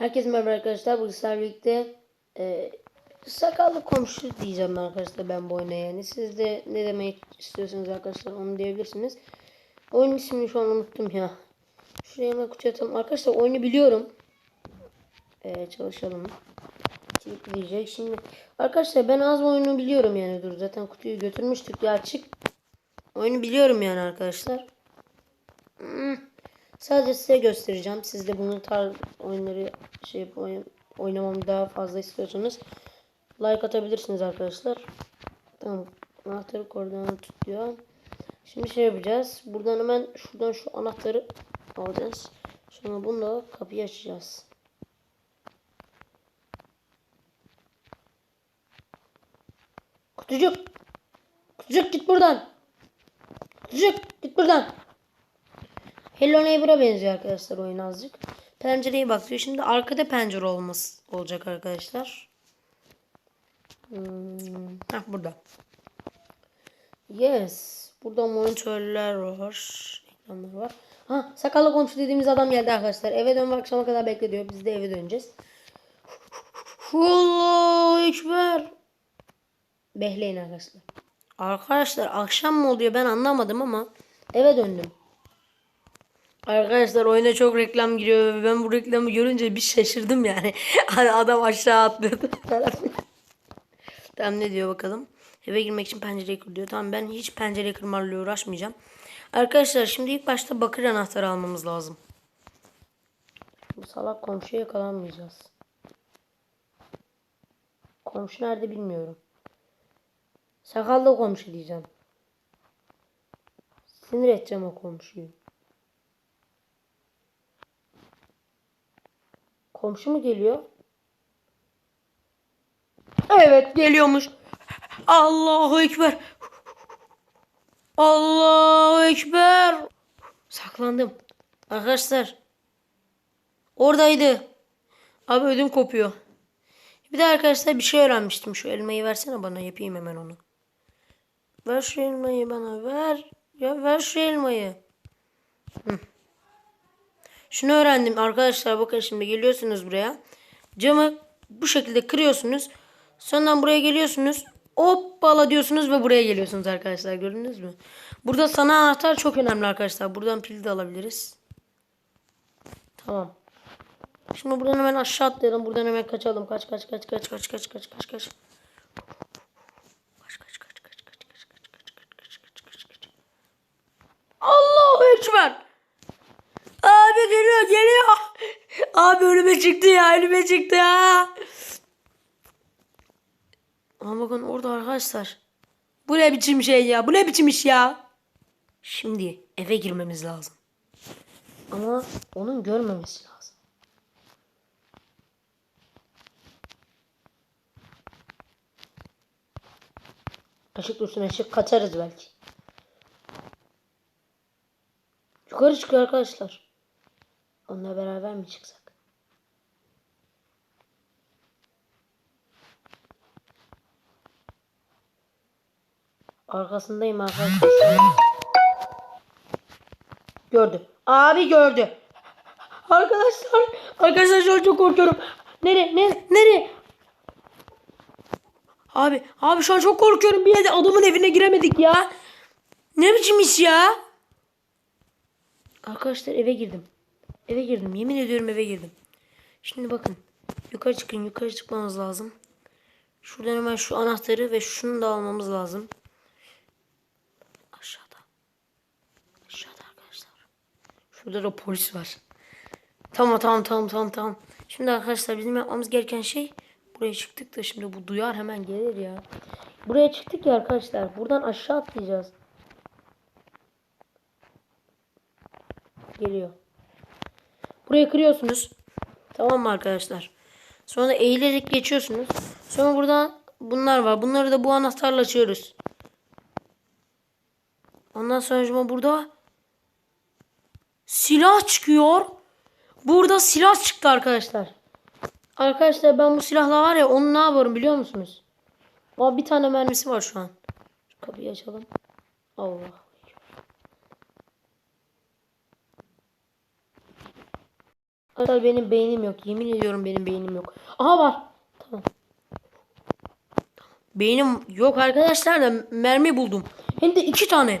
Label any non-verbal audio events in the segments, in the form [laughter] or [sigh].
Herkese merhaba arkadaşlar. Bu sizlerle birlikte e, sakallı komşu diyeceğim arkadaşlar ben bu oyuna yani. Siz de ne demek istiyorsunuz arkadaşlar onu diyebilirsiniz. Oyun ismini şu an unuttum ya. Şuraya hemen kutuya atalım. Arkadaşlar oyunu biliyorum. E, çalışalım. Kilitleyecek. Şimdi arkadaşlar ben az oyunu biliyorum yani. Dur zaten kutuyu götürmüştük ya açık. Oyunu biliyorum yani arkadaşlar. Hmm. Sadece size göstereceğim. Siz de bunun tarz oyunları şey oyn oynamamı daha fazla istiyorsanız like atabilirsiniz arkadaşlar. Tamam. Anahtarı koordinatı tutuyor. Şimdi şey yapacağız. Buradan hemen şuradan şu anahtarı alacağız. Sonra bununla kapıyı açacağız. Kutucuk. Kutucuk git buradan. Kutucuk git buradan. Hello Neighbor'a benziyor arkadaşlar oyun azıcık. Pencereye bakıyor. Şimdi arkada pencere olması olacak arkadaşlar. Hmm. Heh, burada. Yes. Burada monitörler var. Ekranlar var. Ha, sakallı komşu dediğimiz adam geldi arkadaşlar. Eve dönme akşama kadar bekle diyor. Biz de eve döneceğiz. Allahu Ekber. Behleyin arkadaşlar. Arkadaşlar akşam mı oluyor ben anlamadım ama eve döndüm. Arkadaşlar oyuna çok reklam giriyor ve ben bu reklamı görünce bir şaşırdım yani. [laughs] Hani adam aşağı atlıyordu. [laughs] tamam ne diyor bakalım. Eve girmek için pencereyi kır diyor. Tamam ben hiç pencereyi kırmayla uğraşmayacağım. Arkadaşlar şimdi ilk başta bakır anahtarı almamız lazım. Bu salak komşuya yakalanmayacağız. Komşu nerede bilmiyorum. Sakallı komşu diyeceğim. Sinir edeceğim o komşuyu. Komşu mu geliyor? Evet geliyormuş. Allahu Ekber. Allahu Ekber. Saklandım. Arkadaşlar. Oradaydı. Abi ödüm kopuyor. Bir de arkadaşlar bir şey öğrenmiştim. Şu elmayı versene bana yapayım hemen onu. Ver şu elmayı bana ver. Ya ver şu elmayı. Hı. Şunu öğrendim arkadaşlar bakın şimdi geliyorsunuz buraya. Camı bu şekilde kırıyorsunuz. Sonra buraya geliyorsunuz. Hoppala diyorsunuz ve buraya geliyorsunuz arkadaşlar gördünüz mü? Burada sana anahtar çok önemli arkadaşlar. Buradan pil de alabiliriz. Tamam. Şimdi buradan hemen aşağı atlayalım. Buradan hemen kaçalım. Kaç kaç kaç kaç kaç kaç kaç kaç kaç. Çıktı ya önüme çıktı ya. Ama bakın orada arkadaşlar. Bu ne biçim şey ya? Bu ne biçim iş ya? Şimdi eve girmemiz lazım. Ama onun görmemesi lazım. Işık dursun ışık kaçarız belki. Yukarı çıkıyor arkadaşlar. Onunla beraber mi çıksak? Arkasındayım arkadaşlar. Gördü. Abi gördü. Arkadaşlar. Arkadaşlar şu an çok korkuyorum. Nere? Ne? Nere? Abi. Abi şu an çok korkuyorum. Bir yerde adamın evine giremedik ya. Ne biçim iş ya? Arkadaşlar eve girdim. Eve girdim. Yemin ediyorum eve girdim. Şimdi bakın. Yukarı çıkın. Yukarı çıkmamız lazım. Şuradan hemen şu anahtarı ve şunu da almamız lazım. Şurada da polis var. Tamam tamam tamam tamam tamam. Şimdi arkadaşlar bizim yapmamız gereken şey buraya çıktık da şimdi bu duyar hemen gelir ya. Buraya çıktık ya arkadaşlar. Buradan aşağı atlayacağız. Geliyor. Burayı kırıyorsunuz. Tamam mı arkadaşlar? Sonra eğilerek geçiyorsunuz. Sonra burada bunlar var. Bunları da bu anahtarla açıyoruz. Ondan sonra burada silah çıkıyor. Burada silah çıktı arkadaşlar. Arkadaşlar ben bu silahla var ya onu ne yaparım biliyor musunuz? Aa, bir tane mermisi var şu an. Şu kapıyı açalım. Allah. Arkadaşlar benim beynim yok. Yemin ediyorum benim beynim yok. Aha var. Tamam. Beynim yok arkadaşlar da mermi buldum. Hem de iki tane.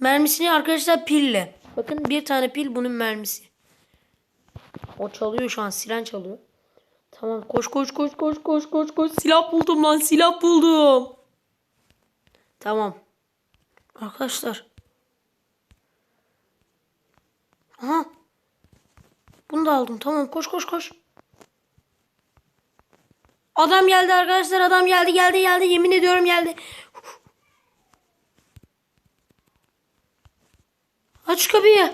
Mermisini arkadaşlar pille. Bakın bir tane pil bunun mermisi. O çalıyor şu an siren çalıyor. Tamam koş koş koş koş koş koş koş. Silah buldum lan silah buldum. Tamam. Arkadaşlar. Aha. Bunu da aldım. Tamam koş koş koş. Adam geldi arkadaşlar. Adam geldi geldi geldi. Yemin ediyorum geldi. Aç kapıyı.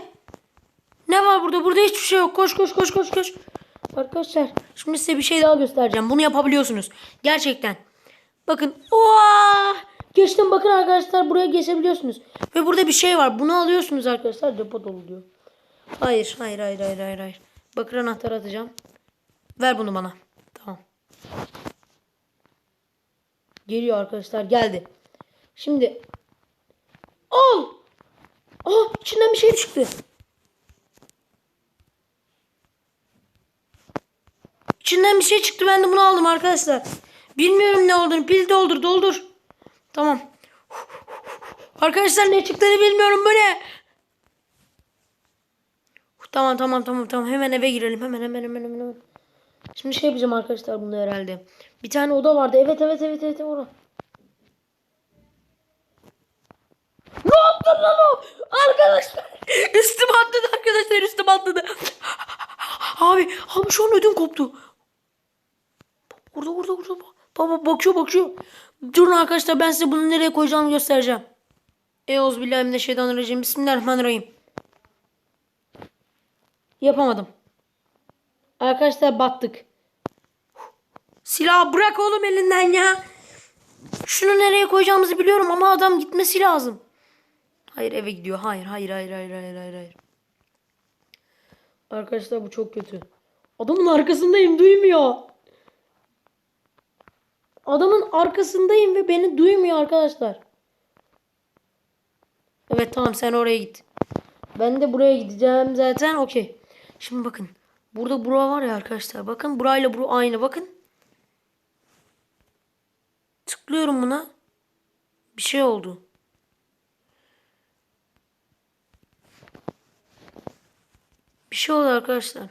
Ne var burada? Burada hiçbir şey yok. Koş koş koş koş koş. Arkadaşlar şimdi size bir şey daha göstereceğim. Bunu yapabiliyorsunuz. Gerçekten. Bakın. Oha! Geçtim bakın arkadaşlar buraya geçebiliyorsunuz. Ve burada bir şey var. Bunu alıyorsunuz arkadaşlar. Depo dolu diyor. Hayır hayır hayır hayır hayır. hayır. Bakır anahtarı atacağım. Ver bunu bana. Tamam. Geliyor arkadaşlar geldi. Şimdi. Al. Aa içinden bir şey çıktı. İçinden bir şey çıktı. Ben de bunu aldım arkadaşlar. Bilmiyorum ne olduğunu. Pil doldur doldur. Tamam. Arkadaşlar ne çıktığını bilmiyorum. Bu ne? Tamam tamam tamam tamam. Hemen eve girelim. Hemen hemen hemen hemen. hemen. Şimdi şey yapacağım arkadaşlar bunda herhalde. Bir tane oda vardı. Evet evet evet evet orada. Ne yaptın lan o? Arkadaşlar. Üstüme atladı arkadaşlar. Üstüme atladı. Abi. Abi şu an ödüm koptu. Burada burada burada. Baba bakıyor bakıyor. Durun arkadaşlar ben size bunu nereye koyacağımı göstereceğim. Euzubillahimineşşeytanirracim. Bismillahirrahmanirrahim. Yapamadım. Arkadaşlar battık. Silah bırak oğlum elinden ya. Şunu nereye koyacağımızı biliyorum ama adam gitmesi lazım. Hayır eve gidiyor. Hayır hayır hayır hayır hayır hayır. hayır. Arkadaşlar bu çok kötü. Adamın arkasındayım duymuyor. Adamın arkasındayım ve beni duymuyor arkadaşlar. Evet tamam sen oraya git. Ben de buraya gideceğim zaten okey. Şimdi bakın. Burada bura var ya arkadaşlar. Bakın burayla bura aynı bakın. Tıklıyorum buna. Bir şey oldu. Bir şey oldu arkadaşlar.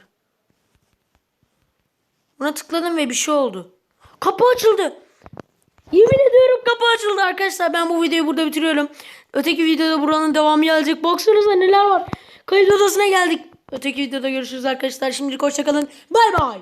Buna tıkladım ve bir şey oldu. Kapı açıldı. Yemin ediyorum kapı açıldı arkadaşlar. Ben bu videoyu burada bitiriyorum. Öteki videoda buranın devamı gelecek. Baksanıza neler var. Kayıt odasına geldik. Öteki videoda görüşürüz arkadaşlar. Şimdilik hoşçakalın. Bay bay.